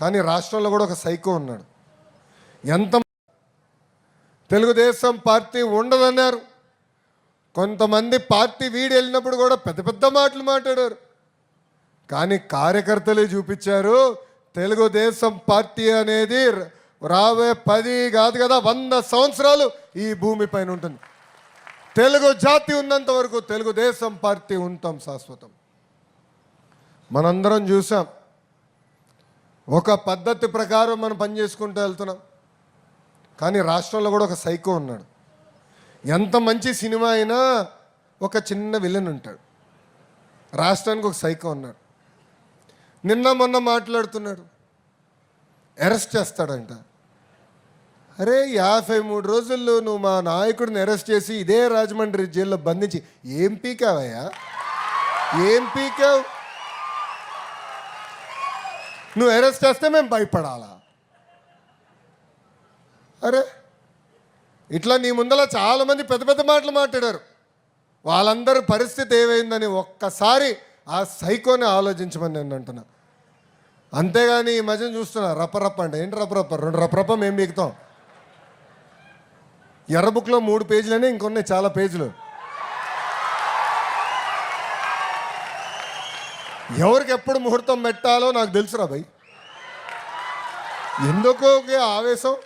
కానీ రాష్ట్రంలో కూడా ఒక సైకో ఉన్నాడు. ఎంత తెలుగుదేశం పార్టీ ఉండదన్నారు. కొంతమంది పార్టీ వీడి వెళ్ళినప్పుడు కూడా పెద్ద పెద్ద మాటలు మాట్లాడారు. కానీ కార్యకర్తలే చూపించారు తెలుగుదేశం పార్టీ అనేది రాబోయే పది కాదు కదా వంద సంవత్సరాలు ఈ భూమి పైన ఉంటుంది. తెలుగు జాతి ఉన్నంత వరకు తెలుగుదేశం పార్టీ ఉంటాం శాశ్వతం. మనందరం చూసాం. ఒక పద్ధతి ప్రకారం మనం పనిచేసుకుంటూ వెళ్తున్నాం. కానీ రాష్ట్రంలో కూడా ఒక సైకో ఉన్నాడు. ఎంత మంచి సినిమా అయినా ఒక చిన్న విలన్ ఉంటాడు. రాష్ట్రానికి ఒక సైకో ఉన్నాడు. నిన్న మొన్న మాట్లాడుతున్నాడు. అరెస్ట్ చేస్తాడంట. అరే యాభై మూడు రోజుల్లో నువ్వు మా నాయకుడిని అరెస్ట్ చేసి ఇదే రాజమండ్రి జైల్లో బంధించి ఏం పీకావయ్యా? ఏం పీకావు? నువ్వు అరెస్ట్ చేస్తే మేము భయపడాలా? అరే ఇట్లా నీ ముందర చాలామంది పెద్ద పెద్ద మాటలు మాట్లాడారు. వాళ్ళందరి పరిస్థితి ఏమైందని ఒక్కసారి ఆ సైకోని ఆలోచించమని నేను అంటున్నా. అంతేగాని ఈ మధ్యన చూస్తున్నా రప్పరప్ప అంటే ఏంటి రప్పరప్ప రెండు రప్పరప్ప మేము మిగుతాం. ఎర్రబుక్లో మూడు పేజీలనే ఇంకొన్నాయి చాలా పేజీలు. ఎవరికి ఎప్పుడు ముహూర్తం పెట్టాలో నాకు తెలుసురా భయ్. ఎందుకో ఆవేశం.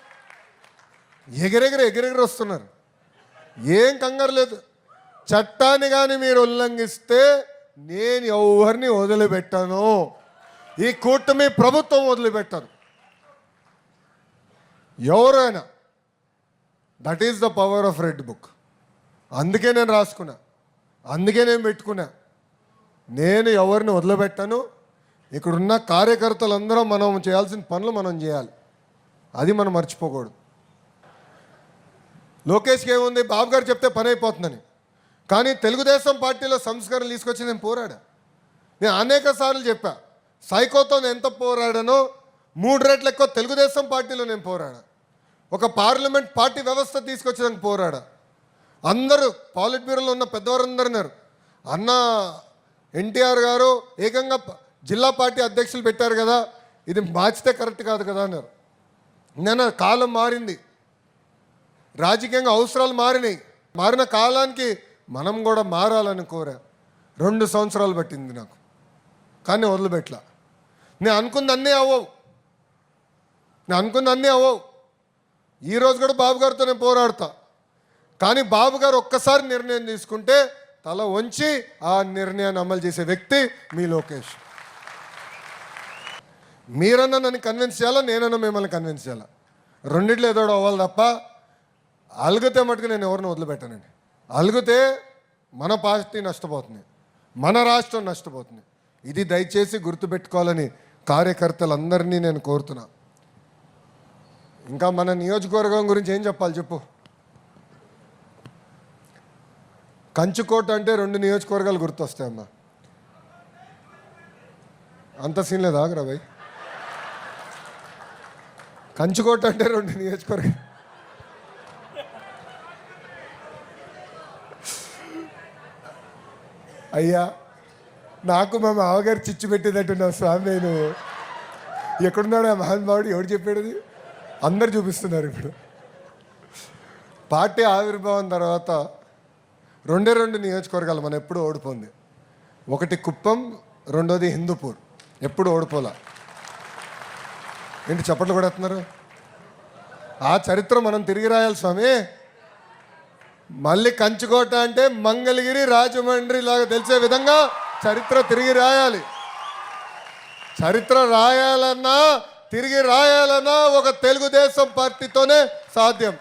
ఎగిరెగిరి ఎగిరెగిరి వస్తున్నారు. ఏం కంగారు లేదు. చట్టాన్ని కానీ మీరు ఉల్లంఘిస్తే నేను ఎవరిని వదిలిపెట్టాను. ఈ కూటమి ప్రభుత్వం వదిలిపెట్టాను ఎవరైనా that is the power of red book అందుకే నేను రాసుకున్నా. అందుకే నేను పెట్టుకున్నా. నేను ఎవరిని వదిలిపెట్టాను? ఇక్కడున్న కార్యకర్తలందరూ మనం చేయాల్సిన పనులు మనం చేయాలి. అది మనం మర్చిపోకూడదు. లోకేష్కి ఏముంది? బాబు గారు చెప్తే పని అయిపోతుందని. కానీ తెలుగుదేశం పార్టీలో సంస్కరణలు తీసుకొచ్చి నేను పోరాడా? నేను అనేక సార్లు చెప్పా సైకోతో నేను ఎంత పోరాడానో మూడు రెట్లు ఎక్కువ తెలుగుదేశం పార్టీలో నేను పోరాడా? ఒక పార్లమెంట్ పార్టీ వ్యవస్థ తీసుకొచ్చేదానికి పోరాడా? అందరూ పాలిట్ బ్యూరోలో ఉన్న పెద్దవారందరూ ఉన్నారు అన్న ఎన్టీఆర్ గారు ఏకంగా జిల్లా పార్టీ అధ్యక్షులు పెట్టారు కదా. ఇది మార్చితే కరెక్ట్ కాదు కదా అన్నారు. నేను కాలం మారింది. రాజకీయంగా అవసరాలు మారినాయి. మారిన కాలానికి మనం కూడా మారాలని కోరా రెండు సంవత్సరాలు పట్టింది నాకు. కానీ వదిలిపెట్ల నేను అనుకుంది అన్నీ అవ్వవు. నేను అనుకుంది అన్నీ అవ్వవు ఈరోజు కూడా బాబు గారితో నేను పోరాడతా. కానీ బాబు గారు ఒక్కసారి నిర్ణయం తీసుకుంటే తల వంచి ఆ నిర్ణయాన్ని అమలు చేసే వ్యక్తి మీ లోకేష్. మీరన్నా నన్ను కన్విన్స్ చేయాలా? నేనన్నా మిమ్మల్ని కన్విన్స్ చేయాలా? రెండిట్లో ఏదో అవ్వాలి తప్ప అలుగుతే మటుకు నేను ఎవరిని వదిలిపెట్టానండి. అలుగుతే మన పార్టీ నష్టపోతుంది మన రాష్ట్రం నష్టపోతుంది. ఇది దయచేసి గుర్తుపెట్టుకోవాలని కార్యకర్తలందరినీ నేను కోరుతున్నా. ఇంకా మన నియోజకవర్గం గురించి ఏం చెప్పాలి చెప్పు? కంచుకోట అంటే రెండు నియోజకవర్గాలు గుర్తొస్తాయమ్మా. అంత సీన్ లేదా ఆగరా భయ్ కంచుకోట అంటే రెండు నియోజకవర్గాలు అయ్యా నాకు మా మామగారు చిచ్చు పెట్టేటట్టున్నావు స్వామి నేను ఎక్కడున్నాడు ఆ మహానుభావుడు ఎవడు చెప్పాడు అందరు చూపిస్తున్నారు ఇప్పుడు. పార్టీ ఆవిర్భావం తర్వాత రెండే రెండు నియోజకవర్గాలు మనం ఎప్పుడు ఓడిపోంది. ఒకటి కుప్పం రెండోది హిందూపూర్. ఎప్పుడు ఓడిపోలా? ఏంటి చప్పట్లు కూడా ఆ చరిత్ర మనం తిరిగి రాయాలి స్వామి. మళ్ళీ కంచుకోట అంటే మంగళగిరి రాజమండ్రి లాగా తెలిసే విధంగా చరిత్ర తిరిగి రాయాలి. చరిత్ర రాయాలన్నా తిరిగి రాయాలన్నా ఒక తెలుగుదేశం పార్టీతోనే సాధ్యం.